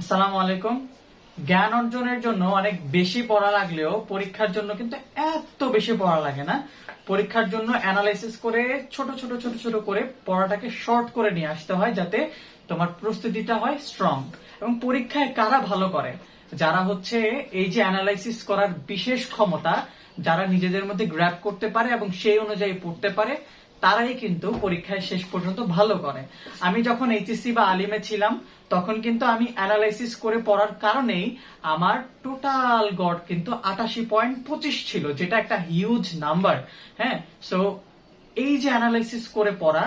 আসসালামু আলাইকুম। জ্ঞান অর্জনের জন্য অনেক বেশি পড়া লাগলেও পরীক্ষার জন্য কিন্তু এত বেশি পড়া লাগে না। পরীক্ষার জন্য অ্যানালাইসিস করে, ছোট ছোট ছোট ছোট করে পড়াটাকে শর্ট করে নিয়ে আসতে হয় যাতে তোমার প্রস্তুতিটা হয় স্ট্রং এবং পরীক্ষায় কারা ভালো করে? যারা হচ্ছে এই যে অ্যানালাইসিস করার বিশেষ ক্ষমতা, যারা নিজেদের মধ্যে গ্র্যাপ করতে পারে এবং সেই অনুযায়ী পড়তে পারে তারাই কিন্তু পরীক্ষায় শেষ পর্যন্ত ভালো করে। আমি যখন এইচএসসি বা আলিমে ছিলাম, তখন কিন্তু আমি অ্যানালাইসিস করে পড়ার কারণেই আমার টোটাল গড় কিন্তু আটাশি পয়েন্ট পঁচিশ ছিল, যেটা একটা হিউজ নাম্বার হ্যাঁ? সো এই যে অ্যানালাইসিস করে পড়া,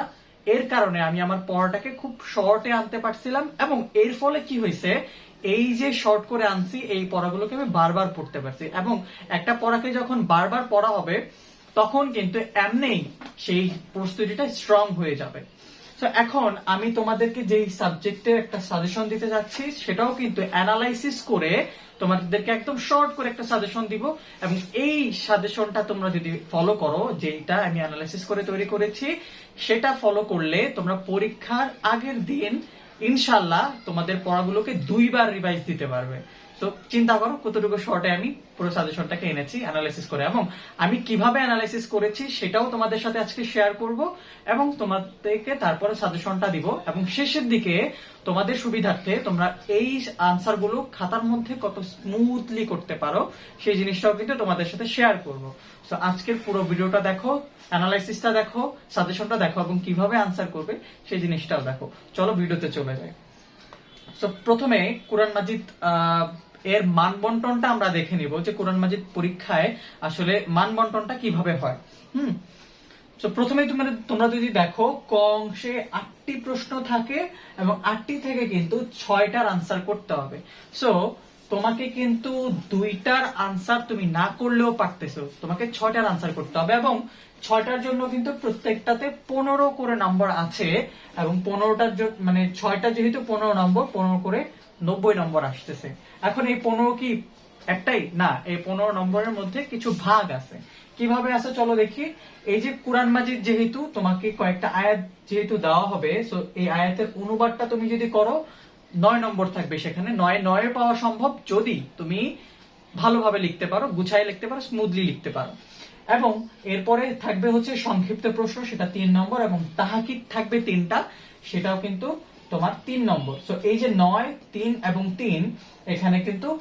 এর কারণে আমি আমার পড়াটাকে খুব শর্টে আনতে পারছিলাম এবং এর ফলে কি হয়েছে, এই যে শর্ট করে আনছি, এই পড়াগুলোকে আমি বারবার পড়তে পারছি এবং একটা পড়াকে যখন বারবার পড়া হবে তখন কিন্তু এমনিই সেই প্রস্তুতিটা স্ট্রং হয়ে যাবে। তো এখন আমি তোমাদেরকে যেই সাবজেক্টের একটা সাজেশন দিতে যাচ্ছি, সেটাও কিন্তু অ্যানালাইসিস করে তোমাদেরকে একদম শর্ট করে একটা সাজেশন দিব এবং এই সাজেশনটা তোমরা যদি ফলো করো যেটা আমি অ্যানালাইসিস করে তৈরি করেছি, সেটা ফলো করলে তোমরা পরীক্ষার আগের দিন ইনশাল্লাহ তোমাদের পড়াগুলোকে দুইবার রিভাইজ দিতে পারবে। তো চিন্তা করো, কতটুকু শর্টে আমি পুরো সাজেশনটাকে এনেছি অ্যানালাইসিস করে। এবং আমি কীভাবে অ্যানালাইসিস করেছি সেটাও তোমাদের সাথে আজকে শেয়ার করব এবং তোমাদেরকে তারপরে সাজেশনটা দিব। এবং শেষের দিকে তোমাদের সুবিধার্থে তোমরা এই আনসারগুলো খাতার মধ্যে কত স্মুথলি করতে পারো, সেই জিনিসটাও কিন্তু তোমাদের সাথে শেয়ার করব। তো আজকের পুরো ভিডিওটা দেখো অ্যানালাইসিসটা দেখো সাজেশনটা দেখো এবং কীভাবে আনসার করবে, সেই জিনিসটাও দেখো। চলো ভিডিওতে চলে যাই। তো প্রথমে কোরআন মাজিদ এর মান বন্টনটা আমরা দেখে নিব যে কোরআন মাজিদ পরীক্ষায় আসলে মান বন্টনটা কীভাবে হয়। হুম? তো প্রথমে তোমরা তোমরা যদি দেখো ক অংশে আটটি প্রশ্ন থাকে এবং আটটি থেকে কিন্তু ছয়টার আনসার করতে হবে। সো তোমাকে কিন্তু দুইটার আনসার তুমি না করলেও পারতেছো। তোমাকে ছয়টার আনসার করতে হবে এবং ছয়টার জন্য কিন্তু প্রত্যেকটাতে পনেরো করে নম্বর আছে এবং পনেরোটার মানে ছয়টা যেহেতু পনেরো নম্বর পনেরো করে নব্বই নম্বর আসতেছে। এখন এই পনেরো কি একটাই? না, এই পনেরো নম্বরের মধ্যে কিছু ভাগ আছে। কীভাবে আছে চলো দেখি। এই যে কোরআন মাজিদ যেহেতু তোমাকে কয়েকটা আয়াত যেহেতু দেওয়া হবে সো এই আয়াতের অনুবাদটা তুমি যদি করো নয় নম্বর থাকবে সেখানে। নয়, নয়ে পাওয়া সম্ভব যদি তুমি ভালোভাবে লিখতে পারো গুছাই লিখতে পারো স্মুথলি লিখতে পারো। এবং এরপরে থাকবে হচ্ছে সংক্ষিপ্ত প্রশ্ন, সেটা তিন নম্বর এবং তাহাকিদ থাকবে তিনটা, সেটাও কিন্তু তোমার তিন নম্বর। সো এই যে নয়, তিন এবং তিন, এখানে কিন্তু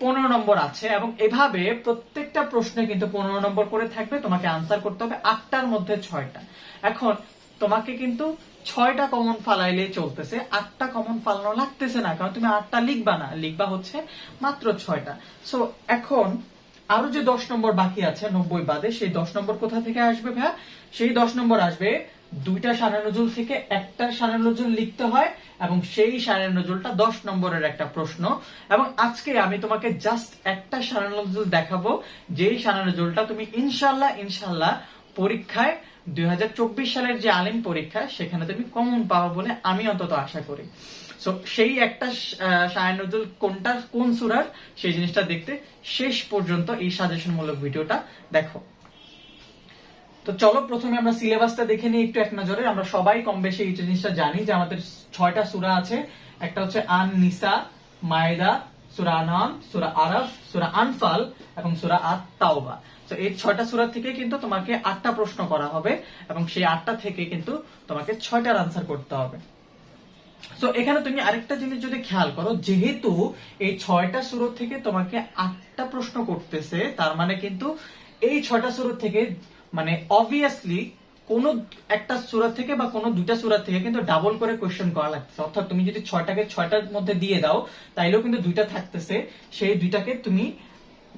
পনেরো নম্বর আছে এবং এভাবে প্রত্যেকটা প্রশ্নে কিন্তু পনেরো নম্বর করে থাকবে, তোমাকে আনসার করতে হবে আটটার মধ্যে ছয়টা। এখন তোমাকে কিন্তু ছয়টা কমন ফালাইলে চলতেছে, আটটা কমন ফালানো লাগতেছে না, কারণ তুমি আটটা লিখবা না, লিখবা হচ্ছে মাত্র ছয়টা। সো এখন আরও যে দশ নম্বর বাকি আছে, নব্বই বাদে, সেই দশ নম্বর কোথা থেকে আসবে ভাইয়া? সেই দশ নম্বর আসবে দুইটা সারে নজুল থেকে একটা সারে নজুল লিখতে হয়, এবং সেই সারে নজুলটা দশ নম্বরের একটা প্রশ্ন। এবং আজকে আমি তোমাকে জাস্ট একটা সারে নজুল দেখাবো, যেই সারে নজুলটা তুমি ইনশাল্লাহ ইনশাল্লাহ পরীক্ষায় দুই হাজার চব্বিশ সালের যে আলিম পরীক্ষা, সেখানে তুমি কমন পাবো বলে আমি অন্তত আশা করি। সো সেই একটা শায়ন নজরুল কোনটা, কোন সুরার, সেই জিনিসটা দেখতে শেষ পর্যন্ত এই সাজেশনমূলক ভিডিওটা দেখো। তো চলো প্রথমে আমরা সিলেবাসটা দেখে নিই একটু এক নজরে। আমরা সবাই কম বেশি এই জিনিসটা জানি যে আমাদের ছয়টা সুরা আছে। একটা হচ্ছে আন নিসা মায়দা, সুরা আনাম, সুরা আরফ, সুরা আনফাল এবং সুরা আত তাওবা তো এই ছয়টা সুরা থেকে কিন্তু তোমাকে আটটা প্রশ্ন করা হবে এবং সেই আটটা থেকে কিন্তু তোমাকে ছয়টার আনসার করতে হবে। তো এখানে তুমি আরেকটা জিনিস যদি খেয়াল করো, যেহেতু এই ছয়টা সুরত থেকে তোমাকে আটটা প্রশ্ন করতেছে, তার মানে কিন্তু এই ছয়টা সুরত থেকে মানে অবভিয়াসলি কোন একটা সুরাত থেকে বা কোনো দুইটা সুরাত থেকে কিন্তু ডাবল করে কোয়েশ্চেন করা লাগতেছে। অর্থাৎ তুমি যদি ছয়টাকে ছয়টার মধ্যে দিয়ে দাও, তাইলেও কিন্তু দুইটা থাকতেছে। সেই দুইটাকে তুমি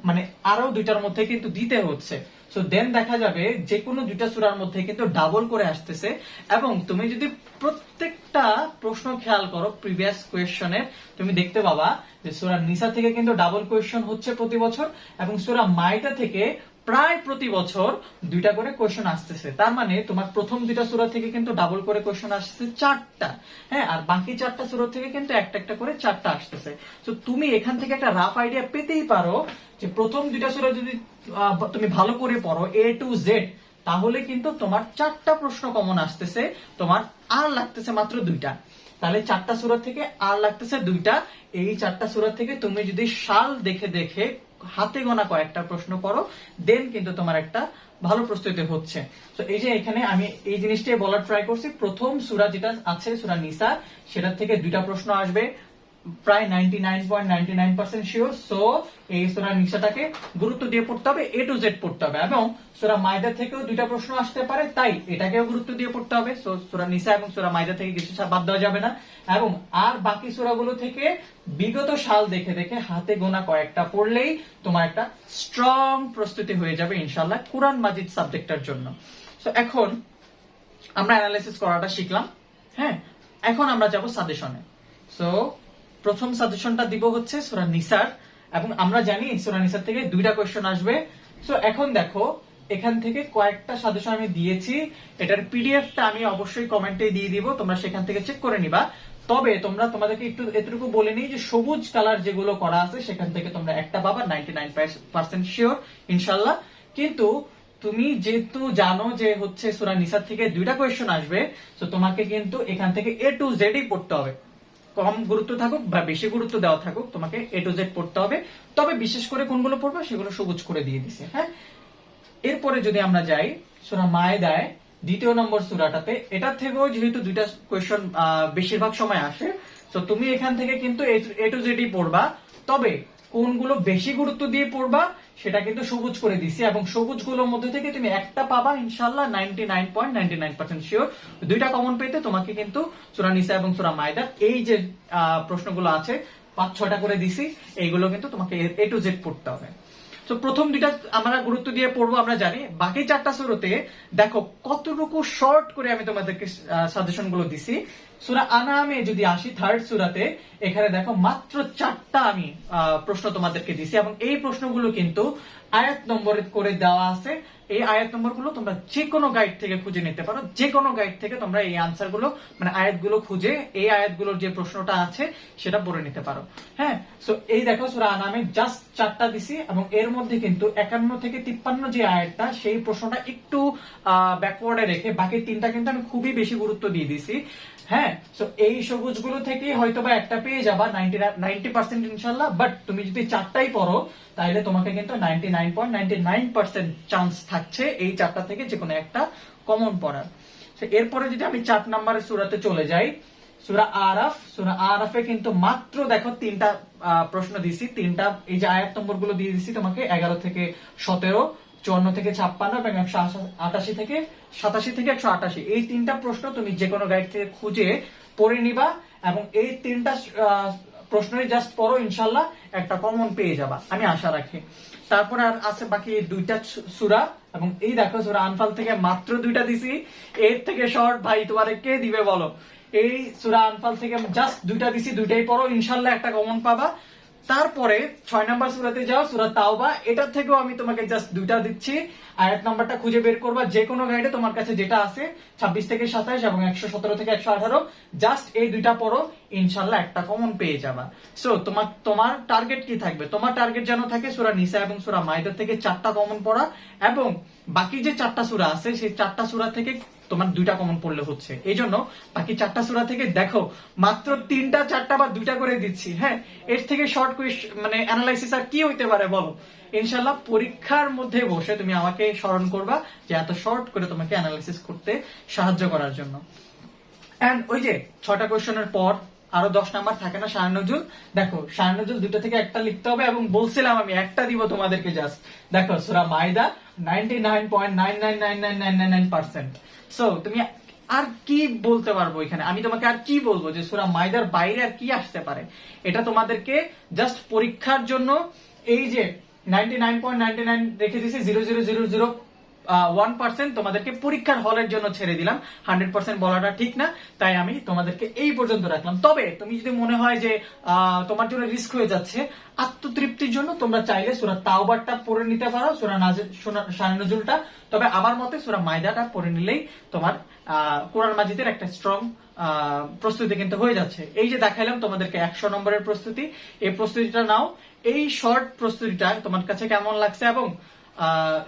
মানে আরও দুইটার মধ্যে কিন্তু দিতে হচ্ছে। সো দেন দেখা যাবে যে কোনো দুইটা সুরার মধ্যে কিন্তু ডাবল করে আসতেছে এবং তুমি যদি প্রত্যেকটা প্রশ্ন খেয়াল করো প্রিভিয়াস কোয়েশনের তুমি দেখতে পাবা যে সুরা নিসা থেকে কিন্তু ডাবল কোয়েশন হচ্ছে প্রতি বছর এবং সুরা মাইটা থেকে প্রায় প্রতি বছর দুইটা করে কোয়েশ্চন আসতেছে। তার মানে তোমার প্রথম দুইটা সুরা থেকে কিন্তু ডাবল করে কোয়েশ্চন আসছে চারটা। হ্যাঁ আর বাকি চারটা সুরা থেকে কিন্তু একটা একটা করে চারটা আসতেছে। তো তুমি এখান থেকে একটা রাফ আইডিয়া পেতেই পারো যে প্রথম দুইটা সুরা যদি তুমি ভালো করে পড়ো এ টু জেড তাহলে কিন্তু তোমার চারটা প্রশ্ন কমন আসতেছে। তোমার আর লাগতেছে মাত্র দুইটা। তাহলে চারটা সুরা থেকে আর লাগতেছে দুইটা। এই চারটা সুরা থেকে তুমি যদি সাল দেখে দেখে হাতে গোনা কয়েকটা প্রশ্ন করো দেন কিন্তু তোমার একটা ভালো প্রস্তুতি হচ্ছে। তো এই যে এখানে আমি এই জিনিসটাই বলার ট্রাই করছি। প্রথম সুরা যেটা আছে, সুরা নিসা সেটা থেকে দুইটা প্রশ্ন আসবে। প্রায় নাইনটি নাইন সো এই সোরা নিশাটাকে গুরুত্ব দিয়ে পড়তে হবে এ টু জেড পড়তে হবে, এবং সোরা মাইদা থেকেও দুইটা প্রশ্ন আসতে পারে, তাই এটাকেও গুরুত্ব দিয়ে পড়তে হবে সো সোরা নিসা এবং সোরা মাইদা থেকে কিছু বাদ দেওয়া যাবে না, এবং আর বাকি সোরাগুলো থেকে বিগত সাল দেখে দেখে হাতে গোনা কয়েকটা পড়লেই তোমার একটা স্ট্রং প্রস্তুতি হয়ে যাবে ইনশাল্লাহ কোরআন মাজিদ সাবজেক্টটার জন্য। সো এখন আমরা অ্যানালাইসিস করাটা শিখলাম হ্যাঁ এখন আমরা যাব সাজেশনে সো প্রথম সাজেশনটা দিব হচ্ছে সুরা নিসার, এবং আমরা জানি সুরা নিসার থেকে দুইটা কোয়েশ্চেন আসবে। সো এখন দেখো, এখান থেকে কয়েকটা সাজেশন আমি দিয়েছি। এটার পিডিএফটা আমি অবশ্যই কমেন্টে দিয়ে দিব, তোমরা সেখান থেকে চেক করে নিবা। তবে তোমরা তোমাদেরকে একটু এতটুকু বলে নিই যে সবুজ কালার যেগুলো করা আছে, সেখান থেকে তোমরা একটা পাবা নাইনটি নাইন পার্সেন্ট শিওর ইনশাল্লাহ কিন্তু তুমি যেহেতু জানো যে হচ্ছে সুরা নিসার থেকে দুইটা কোয়েশ্চন আসবে তো তোমাকে কিন্তু এখান থেকে এ টু জেডই পড়তে হবে। কম গুরুত্ব থাকুক বা বেশি গুরুত্ব দেওয়া থাকুক, তোমাকে এ টু জেড পড়তে হবে। তবে বিশেষ করে কোনগুলো পড়বে সেগুলো সবুজ করে দিয়ে দিছে হ্যাঁ? এরপরে যদি আমরা যাই, সুরা মায়েদায়, দ্বিতীয় নম্বর সুরাটাতে এটার থেকেও যেহেতু দুইটা কোয়েশন বেশিরভাগ সময় আসে, তো তুমি এখান থেকে কিন্তু এ টু জেডই পড়বা। তবে কোনগুলো বেশি গুরুত্ব দিয়ে পড়বা, সেটা কিন্তু সবুজ করে দিছি এবং সবুজগুলোর মধ্যে থেকে তুমি একটা পাবা ইনশাল্লাহ ninety nine point ninety nine percent sure দুইটা কমন পেতে তোমাকে কিন্তু সুরা নিসা এবং সুরা মায়দা এই যে প্রশ্নগুলো আছে, পাঁচ, ছয়টা করে দিছি, এইগুলো কিন্তু তোমাকে এ টু জেড পড়তে হবে। তো প্রথম দুইটা আমরা গুরুত্ব দিয়ে পড়ব, আমরা জানি। বাকি চারটা সুরতে দেখো কতটুকু শর্ট করে আমি তোমাদেরকে সাজেশনগুলো দিছি। সুরা আনামে যদি আসি থার্ড সুরাতে, এখানে দেখো মাত্র চারটা আমি প্রশ্ন তোমাদেরকে দিছি এবং এই প্রশ্নগুলো কিন্তু আয়াত নম্বর করে দেওয়া আছে। এই আয়াত নম্বরগুলো তোমরা যে কোনো গাইড থেকে খুঁজে নিতে পারো। যে কোনো গাইড থেকে তোমরা এই আনসারগুলো মানে আয়াতগুলো খুঁজে এই আয়াতগুলোর যে প্রশ্নটা আছে, সেটা পড়ে নিতে পারো। হ্যাঁ? সো এই দেখো সুরা আনামে জাস্ট চারটা দিছি এবং এর মধ্যে কিন্তু একান্ন থেকে তিপ্পান্ন যে আয়াতটা, সেই প্রশ্নটা একটু ব্যাকওয়ার্ডে রেখে বাকি তিনটা কিন্তু আমি খুবই বেশি গুরুত্ব দিয়ে দিছি। হ্যাঁ সো এই সবুজগুলো থেকে হয়তো বা একটা পেয়ে যাবা নাইনটি নাইনটি পার্সেন্ট ইনশাল্লাহ বাট তুমি যদি চারটাই পড়ো তাহলে তোমাকে কিন্তু ninety nine point ninety nine percent chance থাকছে এই চারটা থেকে যে কোনো একটা কমন পড়ার। এরপরে যদি আমি চার নাম্বারের সুরাতে চলে যাই, সুরা আরাফ, সুরা আরাফে কিন্তু মাত্র দেখো তিনটা প্রশ্ন দিছি তিনটা, এই যে আয়াত নম্বরগুলো দিয়ে দিছি তোমাকে, এগারো থেকে সতেরো চুয়ান্ন থেকে ছাপ্পান্ন এবং একশো আটাশি থেকে সাতাশি থেকে একশো আটাশি। এই তিনটা প্রশ্ন তুমি যে কোনো গাইড থেকে খুঁজে পড়ে নিবা এবং এই তিনটা প্রশ্নই জাস্ট পড়ো, ইনশাল্লাহ একটা কমন পেয়ে যাবা। আমি আশা রাখি। তারপর আর আছে বাকি দুইটা সুরা এবং এই দেখো সুরা আনফাল থেকে মাত্র দুইটা দিছি। এর থেকে শর্ট ভাই, তোমারে কে দিবে বলো? এই সুরা আনফাল থেকে জাস্ট দুইটা দিছি, দুইটাই পড়ো, ইনশাল্লাহ একটা কমন পাবা। তারপরে ছয় নাম্বার সুরাতে যাও, সুরা তাওবা, এটার থেকেও আমি তোমাকে জাস্ট দুইটা দিচ্ছি। আয়াত নাম্বারটা খুঁজে বের করবা, যে কোনো গাইডে তোমার কাছে যেটা আছে, ছাব্বিশ থেকে সাতাইশ এবং একশো সতেরো থেকে একশো আঠারো জাস্ট এই দুইটা পড়ো, ইনশাল্লাহ একটা কমন পেয়ে যাবা। সো তোমার তোমার টার্গেট কি থাকবে? তোমার টার্গেট যেন থাকে, সুরা নিসা এবং সুরা মাইদা থেকে চারটা কমন পড়া, এবং বাকি যে চারটা সুরা আছে, সেই চারটা সুরা থেকে তোমার দুইটা কমন পড়লে হচ্ছে। এই জন্য বাকি চারটা সুরা থেকে দেখো, মাত্র তিনটা, চারটা বা দুইটা করে দিচ্ছি হ্যাঁ? এর থেকে শর্ট কোয়েশ্চন মানে অ্যানালাইসিস আর কি হইতে পারে বলো? ইনশাল্লাহ পরীক্ষার মধ্যে বসে তুমি আমাকে স্মরণ করবা যে এত শর্ট করে তোমাকে অ্যানালাইসিস করতে সাহায্য করার জন্য। এন্ড ওই যে ছটা কোয়েশ্চেনের পর আরও দশ নাম্বার থাকে না, শাহানজুল? দেখো, শাহানজুল দুটো থেকে একটা লিখতে হবে এবং বলছিলাম আমি, একটা দিব তোমাদেরকে জাস্ট দেখো, সুরা Maida ninety nine point nine nine nine nine nine nine nine percent so তুমি আর কি বলতে পারব এখানে? আমি তোমাকে আর কি বলব যে সুরা মাইদার বাইরে আর কি আসতে পারে? এটা তোমাদেরকে জাস্ট পরীক্ষার জন্য এই যে ninety nine point ninety nine রেখে দিয়েছি zero zero zero zero one percent তোমাদেরকে পরীক্ষার হলের জন্য ছেড়ে দিলাম। হান্ড্রেড পার্সেন্ট বলাটা ঠিক না, তাই আমি তোমাদেরকে এই পর্যন্ত রাখলাম। তবে তুমি যদি মনে হয় যে তোমার জন্য রিস্ক হয়ে যাচ্ছে, আত্মতৃপ্তির জন্য তোমরা চাইলে সুরা তাওবারটা পড়ে নিতে পারো, সুরা শাহিনজুলটা তবে আমার মতে সুরা মাইদাটা পড়ে নিলেই তোমার কোরআন মাজিদের একটা স্ট্রং প্রস্তুতি কিন্তু হয়ে যাচ্ছে। এই যে দেখাইলাম তোমাদেরকে একশো নম্বরের প্রস্তুতি, এই প্রস্তুতিটা নাও। এই শর্ট প্রস্তুতিটা তোমার কাছে কেমন লাগছে এবং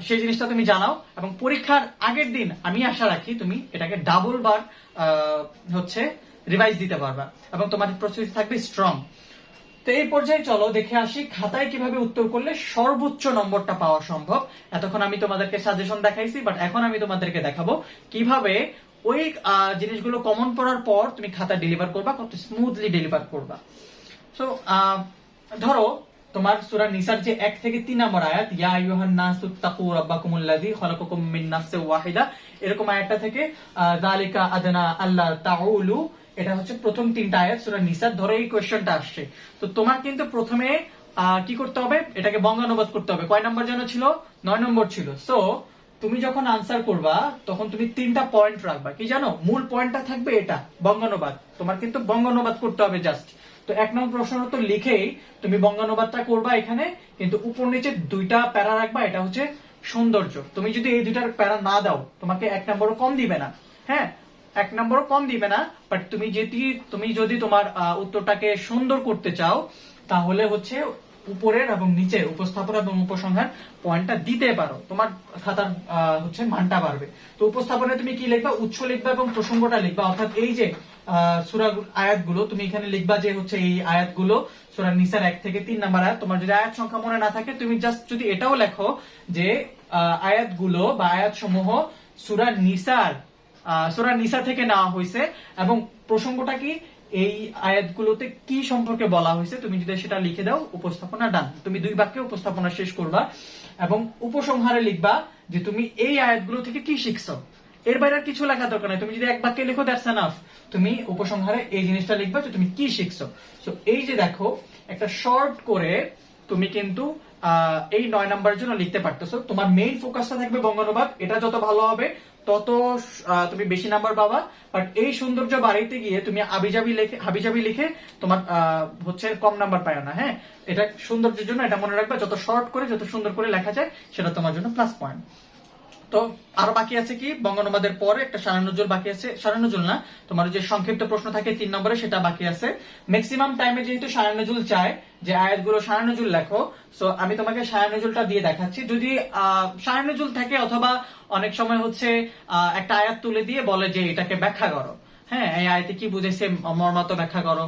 সেই জিনিসটা তুমি জানাও এবং পরীক্ষার আগের দিন আমি আশা রাখি তুমি এটাকে ডাবল বার হচ্ছে রিভাইজ দিতে পারবা এবং তোমার প্রস্তুতি থাকবে স্ট্রং তো এই পর্যায়ে চলো দেখে আসি খাতায় কীভাবে উত্তর করলে সর্বোচ্চ নম্বরটা পাওয়া সম্ভব। এতক্ষণ আমি তোমাদেরকে সাজেশন দেখাইছি বাট এখন আমি তোমাদেরকে দেখাবো কীভাবে ওই জিনিসগুলো কমন পড়ার পর তুমি খাতা ডেলিভার করবা, কত স্মুথলি ডেলিভার করবা। সো ধরো তোমার সূরা নিসার যে এক থেকে তিন নম্বর আয়াত, ইয়া আইয়ুহান নাসু তাকু রাব্বাকুমুল্লাযী খালাকাকুম মিন নাফসিন ওয়াহিদা এরকম আয়াতটা থেকে যালিকা আদনা আল্লাহ তাউলু এটা হচ্ছে প্রথম তিনটা আয়াত সূরা নিসার, ধরো এই কোশ্চেনটা আসছে। তো তোমার কিন্তু প্রথমে কি করতে হবে? এটাকে বঙ্গানুবাদ করতে হবে। কয় নম্বর যেন ছিল? নয় নম্বর ছিল। সো তুমি যখন আনসার করবা, তখন তুমি তিনটা পয়েন্ট রাখবা। কি জানো? মূল পয়েন্টটা থাকবে এটা, বঙ্গানুবাদ। তোমার কিন্তু বঙ্গানুবাদ করতে হবে জাস্ট তো এক নম্বর প্রশ্ন তো লিখেই তুমি বঙ্গানুবাদটা করবা এখানে, কিন্তু উপর নিচে দুইটা প্যারা রাখবা, এটা হচ্ছে সৌন্দর্য। তুমি যদি এই দুইটার প্যারা না দাও, তোমাকে এক নম্বরও কম দিবে না। হ্যাঁ এক নম্বরও কম দিবে না বাট তুমি যদি তুমি যদি তোমার উত্তরটাকে সুন্দর করতে চাও, তাহলে হচ্ছে উপরের এবং নিচের উপস্থাপন এবং উপসংহার পয়েন্টটা দিতে পারো। তোমার খাতার হচ্ছে মানটা বাড়বে। তো উপস্থাপনে তুমি কি লিখবা? উৎস লিখবা এবং প্রসঙ্গটা লিখবা। অর্থাৎ এই যে সুরা আয়াতগুলো, তুমি এখানে লিখবা যে হচ্ছে এই আয়াতগুলো, সুরা নিসার এক থেকে তিন নাম্বার আয়াত। তোমার যদি আয়াত সংখ্যা মনে না থাকে, তুমি জাস্ট যদি এটাও লেখো যে আয়াতগুলো বা আয়াত সমূহ সুরা নিসার সুরা নিসা থেকে নেওয়া হয়েছে এবং প্রসঙ্গটা কি? এই আয়াতগুলোতে কি সম্পর্কে বলা হয়েছে? তুমি যদি সেটা লিখে দাও, উপস্থাপনা ডান। তুমি দুই বাক্যে উপস্থাপনা শেষ করবা এবং উপসংহারে লিখবা যে তুমি এই আয়াতগুলো থেকে কি শিখছো। এর বাইরে আর কিছু লেখা দরকার নাই। তুমি যদি এক বাক্যে লিখো দ্যাটস এনাফ তুমি উপসংহারে এই জিনিসটা লিখবা যে তুমি কি শিখছো। তো এই যে দেখো, একটা শর্ট করে তুমি কিন্তু এই নয় নাম্বারের জন্য লিখতে পারতেছো। তোমার মেইন ফোকাসটা থাকবে বঙ্গানুবাদ। এটা যত ভালো হবে, তত তুমি বেশি নাম্বার পাবা। বাট এই সৌন্দর্য বাড়াইতে গিয়ে তুমি আবিজাবি লিখে, হাবিজাবি লিখে তোমার হচ্ছে কম নাম্বার পায় না হ্যাঁ? এটা সৌন্দর্যের জন্য এটা মনে রাখবে, যত শর্ট করে, যত সুন্দর করে লেখা যায়, সেটা তোমার জন্য প্লাস পয়েন্ট তো আরও বাকি আছে কি? বঙ্গনুবাদের পরে একটা সারানুজুল বাকি আছে। সারানুজুল না, তোমার যে সংক্ষিপ্ত প্রশ্ন থাকে তিন নম্বরে, সেটা বাকি আছে। ম্যাক্সিমাম টাইমে যেহেতু সারানুজুল চায়, যে আয়াতগুলো সারানুজুল লেখো সো আমি তোমাকে সারানুজুলটা দিয়ে দেখাচ্ছি। যদি সারানুজুল থাকে অথবা অনেক সময় হচ্ছে একটা আয়াত তুলে দিয়ে বলে যে এটাকে ব্যাখ্যা করো। হ্যাঁ এই আয়তে কি বুঝেছে মর্মাত ব্যাখ্যা করো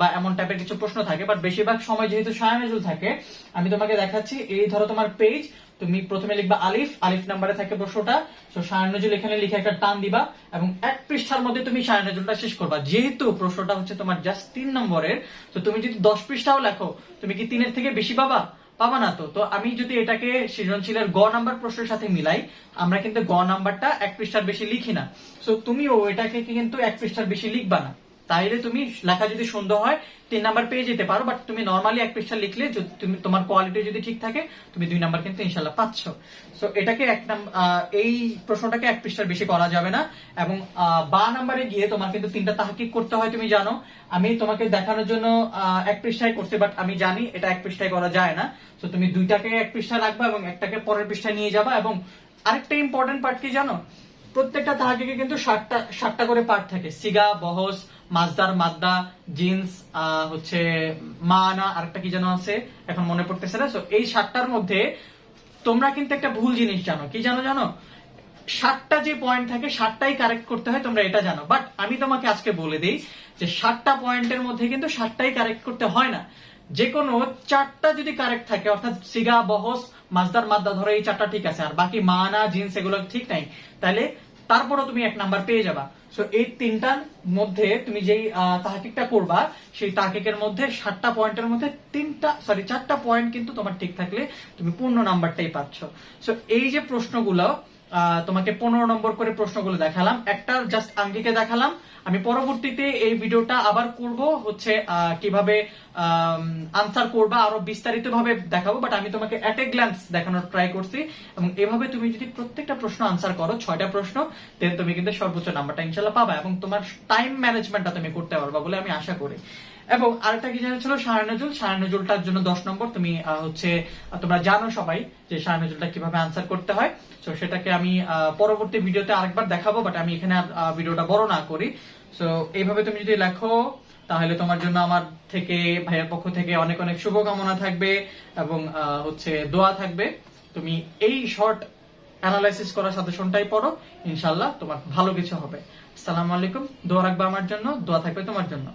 বা এমন টাইপের কিছু প্রশ্ন থাকে বাট বেশিরভাগ সময় যেহেতু সায়ানজুল থাকে, আমি তোমাকে দেখাচ্ছি, এই ধরো তোমার পেজ তুমি প্রথমে লিখবা আলিফ আলিফ নাম্বারে থাকে প্রশ্নটা। তো সায়ানজুল এখানে লিখে একটা টান দিবা এবং এক পৃষ্ঠার মধ্যে তুমি সায়ানজুলটা শেষ করবা। যেহেতু প্রশ্নটা হচ্ছে তোমার জাস্ট তিন নম্বরের, তো তুমি যদি দশ পৃষ্ঠাও লেখো, তুমি কি তিনের থেকে বেশি পাবা? পাবা না তো। তো আমি যদি এটাকে সৃজনশীলের গ নাম্বার প্রশ্নের সাথে মিলাই, আমরা কিন্তু গ নাম্বারটা এক পৃষ্ঠার বেশি লিখি না। সো তুমিও এটাকে কিন্তু এক পৃষ্ঠার বেশি লিখবা না। তাইলে তুমি লেখা যদি সুন্দর হয়, তিন নাম্বার পেয়ে যেতে পারো বাট তুমি নর্মালি এক পৃষ্ঠা লিখলে যদি তুমি, তোমার কোয়ালিটি যদি ঠিক থাকে, তুমি দুই নাম্বার কিন্তু ইনশাল্লাহ পাচ্ছ। সো এটাকে এক এই প্রশ্নটাকে এক পৃষ্ঠার বেশি করা যাবে না, এবং বা নাম্বারে গিয়ে তোমার কিন্তু তিনটা তাহাকিক করতে হয়, তুমি জানো। আমি তোমাকে দেখানোর জন্য এক পৃষ্ঠায় করছি বাট আমি জানি এটা এক পৃষ্ঠায় করা যায় না। তো তুমি দুইটাকে এক পৃষ্ঠায় রাখবা এবং একটাকে পরের পৃষ্ঠায় নিয়ে যাবা, এবং আরেকটা ইম্পর্টেন্ট পার্ট কি জানো? প্রত্যেকটা তাহাকিকে কিন্তু ষাটটা ষাটটা করে পার্ট থাকে। সিগা, বহস মাজদার, মাদ্দা, জিন্স হচ্ছে মানা, আরেকটা কি যেন আছে, এখন মনে পড়তেছে না। এই সাতটার মধ্যে তোমরা কিন্তু একটা ভুল জিনিস জানো। কি জানো জানো? সাতটা যে পয়েন্ট থাকে, সাতটাই কারেক্ট করতে হয়, তোমরা এটা জানো। বাট আমি তোমাকে আজকে বলে দিই যে সাতটা পয়েন্টের মধ্যে কিন্তু সাতটাই কারেক্ট করতে হয় না। যে কোনো চারটা যদি কারেক্ট থাকে, অর্থাৎ সিগা, বহস, মাজদার, মাদ্দা, ধরে এই চারটা ঠিক আছে, আর বাকি মানা, জিন্স, এগুলো ঠিক নাই, তাহলে তারপরও তুমি এক নাম্বার পেয়ে যাবা। সো এই তিনটার মধ্যে তুমি যেই তাহকিকটা করবা সেই তাহকিকের মধ্যে সাতটা পয়েন্টের মধ্যে তিনটা সরি চারটা পয়েন্ট কিন্তু তোমার ঠিক থাকলে তুমি পূর্ণ নাম্বারটাই পাচ্ছ। সো এই যে প্রশ্নগুলো তোমাকে পনেরো নম্বর করে প্রশ্নগুলো দেখালাম। একটা জাস্ট আঙ্গিকে দেখালাম। আমি পরবর্তীতে এই ভিডিওটা আবার করব, হচ্ছে কীভাবে আনসার করবা আরও বিস্তারিত ভাবে দেখাবো বাট আমি তোমাকে অ্যাট এ গ্ল্যান্স দেখানোর ট্রাই করছি। এবং এভাবে তুমি যদি প্রত্যেকটা প্রশ্ন আনসার করো, ছয়টা প্রশ্ন তুমি কিন্তু সর্বোচ্চ নাম্বারটা ইনশাল্লাহ পাবা। এবং তোমার টাইম ম্যানেজমেন্টটা তুমি করতে পারবা বলে আমি আশা করি। এবং আরেকটা কি জানা ছিল? সারানজুল সারানজুলটার জন্য দশ নম্বর তুমি হচ্ছে তোমরা জানো সবাই যে সারানজুলটা কীভাবে আনসার করতে হয়। তো সেটাকে আমি পরবর্তী ভিডিওতে আরেকবার দেখাবো বাট আমি এখানে ভিডিওটা বড় না করি। সো এইভাবে তুমি যদি লেখো, তাহলে তোমার জন্য আমার থেকে, ভাইয়ের পক্ষ থেকে অনেক অনেক শুভকামনা থাকবে এবং হচ্ছে, দোয়া থাকবে। তুমি এই শর্ট অ্যানালাইসিস করা সাজেশনটাই পড়ো ইনশাল্লাহ তোমার ভালো কিছু হবে। আসসালামু আলাইকুম। দোয়া রাখবে আমার জন্য, দোয়া থাকবে তোমার জন্য।